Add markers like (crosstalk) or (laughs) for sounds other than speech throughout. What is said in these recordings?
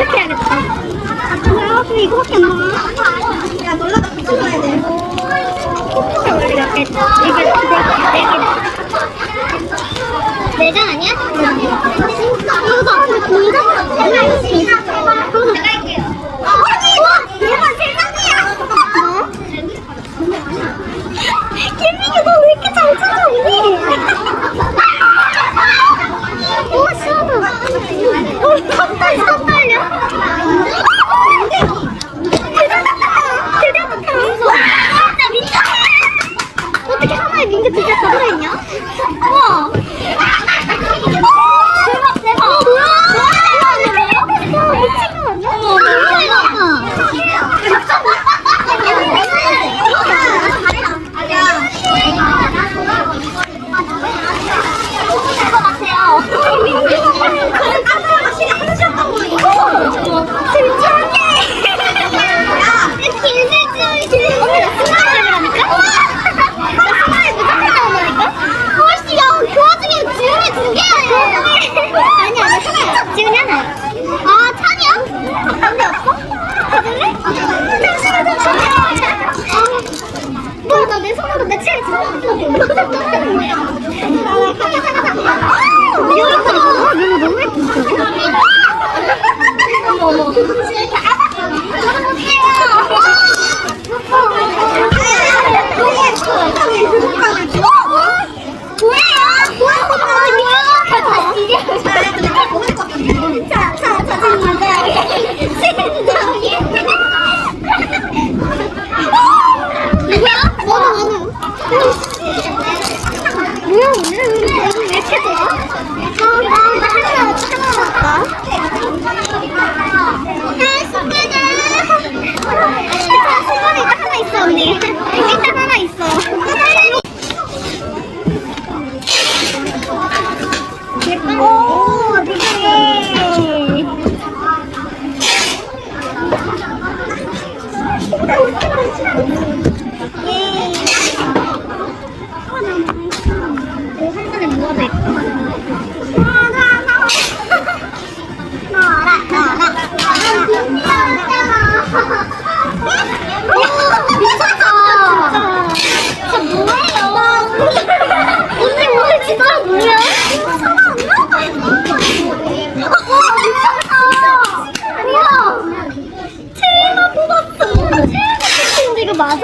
이렇게 해야겠다. 아, 근데 이거밖에 안 나와. 야, 놀라다 붙여줘야 돼. 이게 네 개, 네 개. 내장 아니야? 이거 있어. 내가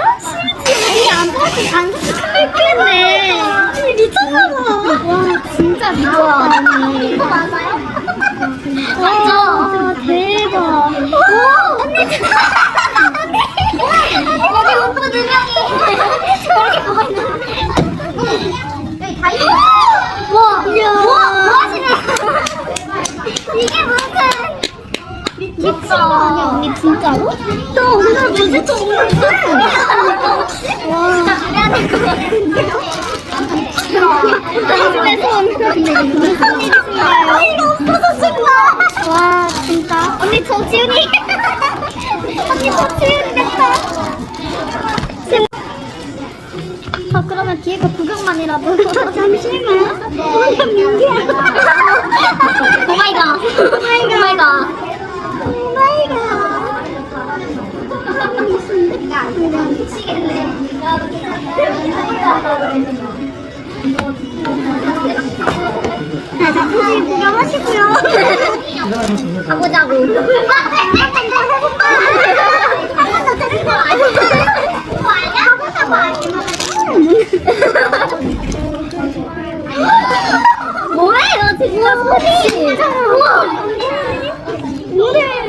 아? 우리 안 뽑았지? 안 뽑혔네. 언니 미쳤나 봐. 와 진짜 미쳤다. 이거 맞아요? 맞아. 대박. 와 언니 진짜. 언니 오빠 두 명이 저렇게 보고 있는데. 여기 다 있어. 와, 와, 뭐 하시는? 이게 무슨? 거 아니야 언니 진짜로? 나 오늘 무슨 썼어. 와, 될것 같은데. 없어서 신나. 와 진짜. 언니 저 지훈이. 언니 저 지훈이 됐다. 저 그러면 뒤에 거 구경만이라도 잠시만 오늘 민기야 오마이갓 오마이갓 자, 자, 굳이 구경하시고요. 가보자고. 뭐예요, 지금 소리? 우와. 오늘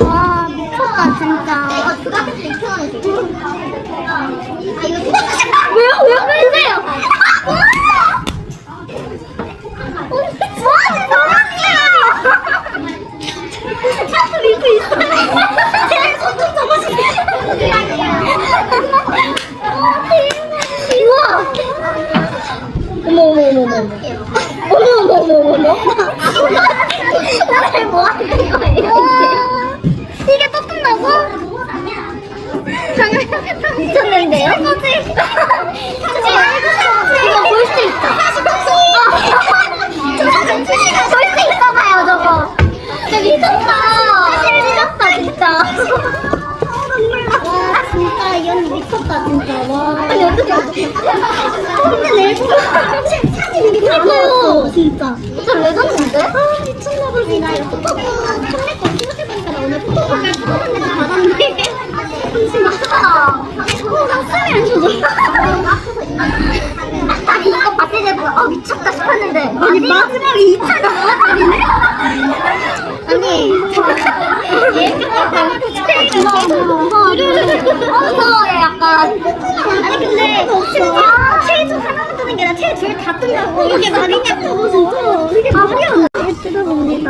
와 미쳤다 진짜. 미쳤는데요? 이거 볼 수 있다. 볼 수 있어 봐요 저거. 진짜 미쳤다. 사실 미쳤다 진짜. 와 진짜 이 언니 미쳤다 진짜. 와. 아니 어떻게 근데 내 사진 미쳤어 진짜. 진짜 레전드인데? 아 미쳤나봐 진짜. 포토북 처음에 거 찍어보니까 나 오늘 다 받았네. 진 안 이거 봤을 때 뭐야? 어 미쳤다 싶었는데 아니 마지막에 2차가 나와버리네? 아니 무서워요 약간 아니 근데 진짜 하나만 뜨는 게 아니라 체둘다 뜬다고 이게 말이냐고 진짜 이게 말이야 뜯어봅니다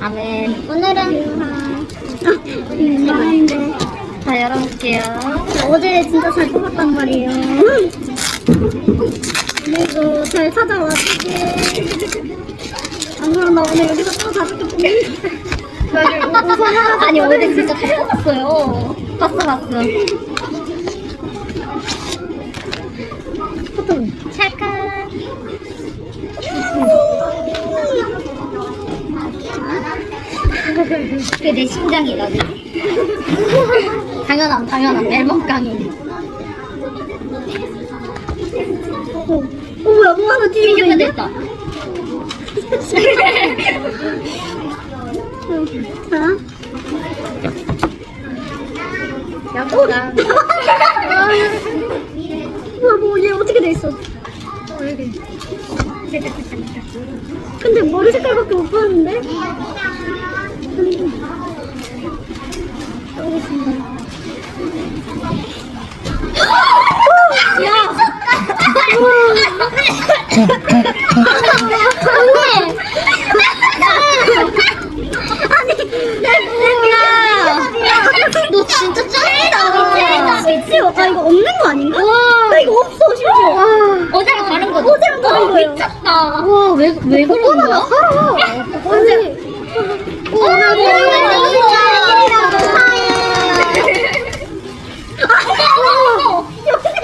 아멘 오늘은 인사인데 자 열어볼게요. 어제 진짜 잘 뽑았단 말이에요. 그리고 잘 찾아왔지 안 그럼 나 오늘 여기서 또 다섯 개 뽑는 아니 어제 진짜 잘 뽑았어요. 봤어 봤어. 포토 찰칵 그게 내 심장이거든 (laughs) 당연함 당연함. 앨범 강의. 어, 뭐야 뭐 하나 뒤집으면 됐다 자 야구가 뭐야 뭐얘 어떻게 돼 있어? 근데 머리 색깔밖에 못 봤는데 야! 언니! 아니, 너 진짜 짱이다. 심지어, 아, 이거 없는 거 아닌가? 나 이거 없어, 심지어. 어제랑 다른 거죠? 어제랑 다른 거예요. 미쳤다. 와, 왜, 왜 그런 거야? 살아. 어제. 오,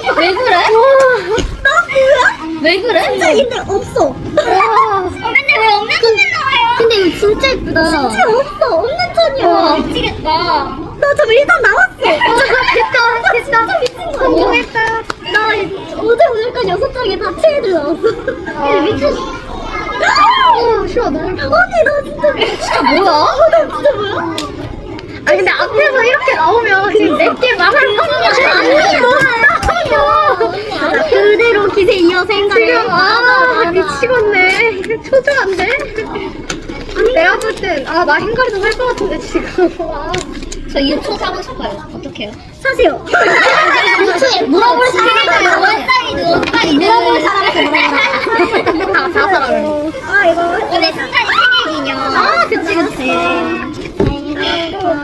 나왜 그래? 나 뭐야? 왜 그래? 진짜 근데 없어. 와. 근데 왜 없는 천이 나와요? 근데 이거 진짜 예쁘다. 진짜 없어. 없는 천이야. 와, 미치겠다. 나저 일단 나왔어. 됐다, 됐다. 진짜 미친 거 아니야? 어제 오늘까지 여섯 장에 다 체애들 나왔어. 야, 미쳤어. 어, 너무. 언니, 나 진짜. 진짜 뭐야? 나 진짜 뭐야? 아니 근데 앞에서 이렇게 나오면 지금 내게 말을 아니야? 아니야 그대로 기세 이어서 행가해. 지금 아 미치겠네. 초조한데? 내가 볼 땐 아 나 행가리 좀할 것 같은데 지금. 저 이거 초 사고 싶어요. 어떡해요? 사세요 (laughs) 물어볼 사람은 원사이드 원사이드 물어볼 사람한테 물어봐라. 다 사람을 아 이거 오늘 순간이 생일 기념 아 그치 그치.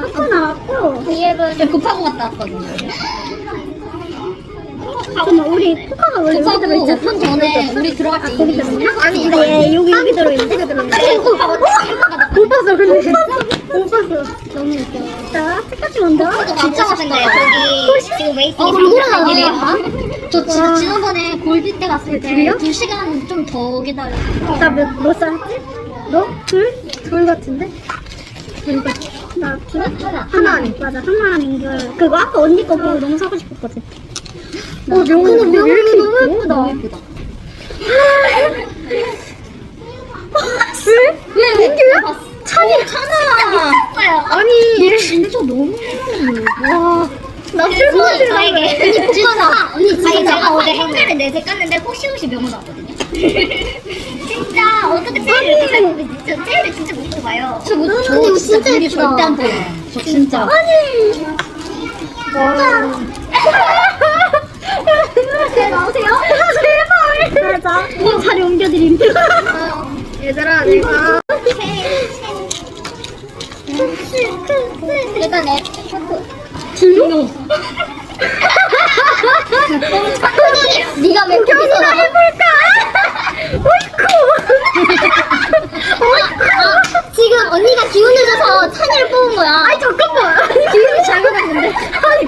포토 나왔고 뒤에는 급하고 갔다 왔거든요. 잠깐만 우리 포카가 원래 여기 들어있지 오픈 전에 우리 들어갈 때 거기 들어있나? 아니 이거 얘 여기 여기 들어 있는데 여기 들어 있는데 못 봤어 근데 못 봤어 너무 웃겨 자 색깔이 먼저 진짜 맛있어요. 거기 지금 웨이팅이 어, 골드가 일이에요. 나와요? 저 와. 지난번에 골드 때 갔을 때 둘이요? 2시간 좀 더 기다렸어요. 나몇몇 살지? 너? 둘? 둘 같은데? 둘 같. 나 둘? 하나 아니 맞아 하나 민규 그거 아까 언니 거 보고 너무 사고 싶었거든 어 명훈이 너무 예쁘다 너무 예쁘다. 왜? 왜 민규야? 찬이 찬아 아니 얘 진짜 너무 와. 나술 술마시 저에게 진짜 언니 진짜 제가 어제 행사를 내색 깠는데 혹시혹시 명호 나왔거든요. 진짜 어떻게 제일 진짜 제일 진짜 못 봐요. 저, 못- 저 언니 진짜 진짜 눈이. 절대 안 보여요. 저 진짜. 아니. 와. (laughs) 제 나오세요? 제발. 맞아. 이 자리 옮겨드림. (laughs) 얘들아 내가 일단 애 진호 네가 왜 거기서 나 해볼까? 어이쿠 어이쿠 지금 언니가 기운을 줘서 찬이를 뽑은 거야 아니 잠깐만 기운이 잘못됐는데 아니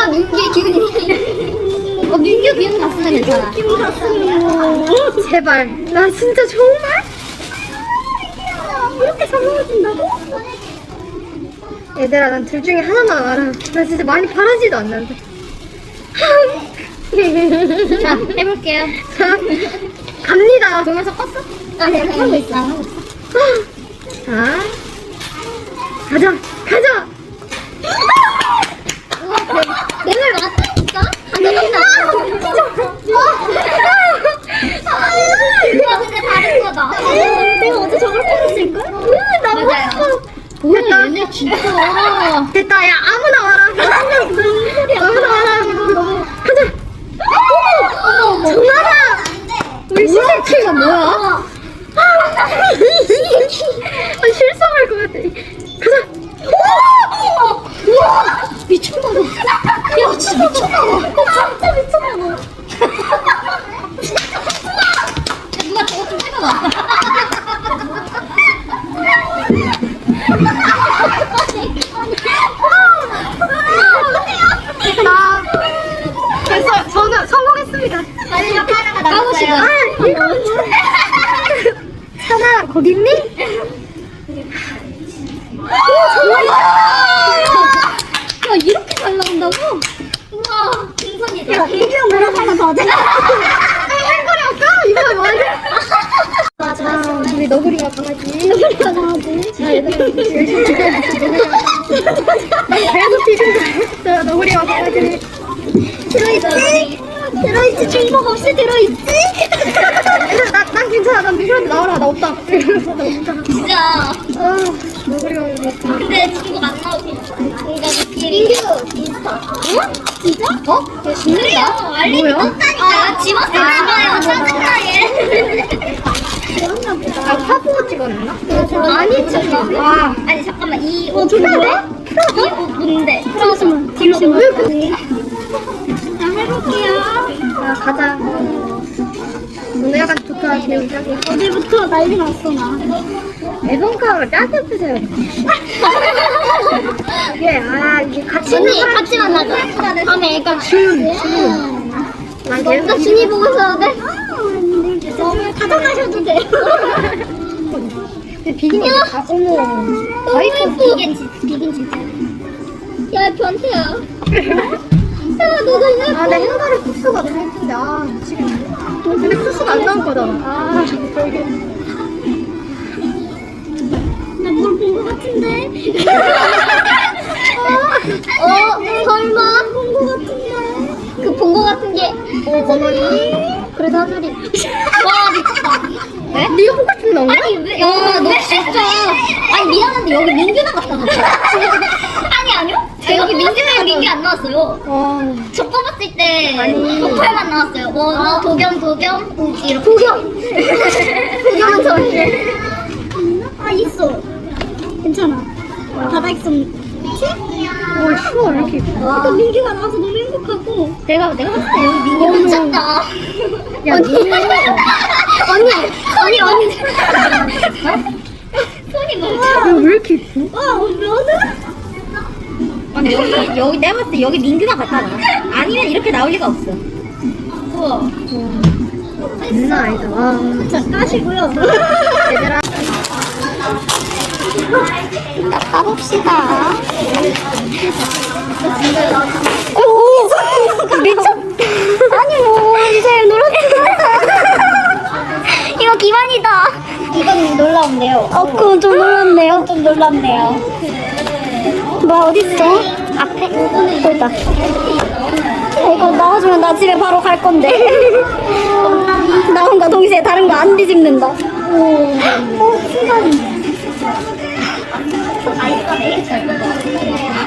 과 민규의 기운이. 어, 민규 기운 났으면 괜찮아. 기운 났으면. 제발. 나 진짜 정말? 이렇게 잘 먹어준다고? 얘들아, 난 둘 중에 하나만 알아. 나 진짜 많이 바라지도 않는데. (laughs) 자, 해볼게요. 자, 갑니다. 동영 섞었어? 아, 내가 하고 있어. 자, 가자, 가자. 내말 맞다니까? 안 되겠다. 와, 근데 다른 거다. 내가 어제 저걸 뽑았을걸? 나 맞아요. 됐다. 얘네 진짜. 됐다, 야, 아무나 와라. 아무나 와라. 가자. 어머, 정하다. 우리 시세키가 뭐야? 아, 실성할 것 같아. 가자. 우와! 미쳤나봐. 야, 진짜 미쳤나봐. 진짜 미쳤나봐. 야, 누가 저거 좀 해봐봐. 나 됐어. 저는 성공했습니다. 마지막 하나가 까고 싶어. 남았어요. 아, 이거 사나 거기 있니? 야, 나온다고? 우와, 풍선이다. 야, 뭐라고 하나 더 하자. 할 거라고? 이거 뭐야? 맞아. 아, 우리 너구리가 강아지. 너구리가 강아지. 열심히. 계속 너구리가. 들어있지? 들어있지? 중복 없이 들어있지? 얘들아, 나, 난 괜찮아. 난 미션한테 나와라. 나 없다. 이러면서 나 없다. 진짜. 아, 너구리가 강아지. 근데 중복 안 나오긴 뭔가 민규 인스타. 어? 진짜? 어? 야, 진짜야? 알림이 뭐야? 아, 집었어. 집어요. 짜증나, 얘. 아, 화보 찍었나? 아니, 잠깐만. 아, 아니, 잠깐만. 이 옷 뭐야? 이 옷 뭔데? 잠시만. 뒤로 왜 좀. 그러니? 자, 해볼게요. 아, 가자. 오늘 약간 좋다. 어제부터 난리 났어, 나. 앨범카를 짜게 쓰세요. (laughs) 이게, 아, 이게 같이 언니, 같이 만나자. 다음에 애가 준, 준. 난나 계속 준이 보고 있었는데. 가져가셔도 비긴이 다, 어머. 다 있었어. 비긴, 진- 비긴 진짜. 야, 변태야. 야, 너도 이제 아, 내 hen가를 쿠스가 너무 예쁜데, 아, 미치겠네. 근데 쿠스가 안 나온 거잖아. 아. 나뭘 본것 같은데? (laughs) 어, 설마? 본것 같은데? 그본것 같은 게. 어, 번호니? 그래도 하늘이. 와, 미쳤다. 네? 네가 똑같은 거야? 아니, 왜? 야, 너 진짜. 아니, 미안한데 여기 갖다 놨어. (laughs) 아니, 아니요? 여기 민규랑 민규 안 나왔어요. 어. 저 뽑았을 때 아니. 도팔만 나왔어요. 뭐, 뭐 도겸, 도겸, 이렇게. 도겸! (laughs) 도겸은 저인데. 아, 있어. 괜찮아. 바닥 있으 면. 어, 슈가 왜 이렇게? 아까 민규가 나와서 너무 행복하고. 내가, 내가 봤을 때 여기 민규 미쳤다. 야, 언니. 언니, 언니, 언니. 손이 멈춰. 너왜 이렇게 예뻐? 아, 면은? 아니, 여기, (laughs) 여기, 내가 봤을 때 여기 민규가 갖다 놔. 아니면 이렇게 나올 리가 없어. 우와. 장난 아니다. 와. 자, 까시고요. (laughs) 얘들아. 까봅시다. 오, 미쳤. 아니 뭐 이제 놀랐 이거 기만이다. 이건 놀라운데요. 어, 그건 좀 놀랍네요. 좀 놀랍네요. 뭐 어딨어? 앞에? 저기다. 이거 나와주면 나 집에 바로 갈 건데. (laughs) 나온가 동시에 다른 거 안 뒤집는다. 오, 어, 신기하네.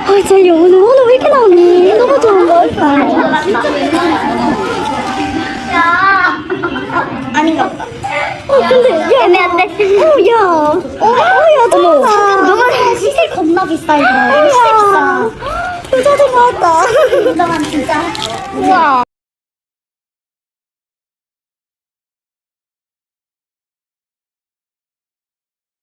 아, 젤리 오늘 오늘 왜 이렇게 나오니? 너무 좋은 걸. 야, 아닌가 보다. 어, 근데 야, 애매한데. 어, 야, 어, 어, 야, 좋다. 너무 시세 겁나 비싸 이거. 시세 비싸. 부자들 나왔다. 부자만 진짜. 우와.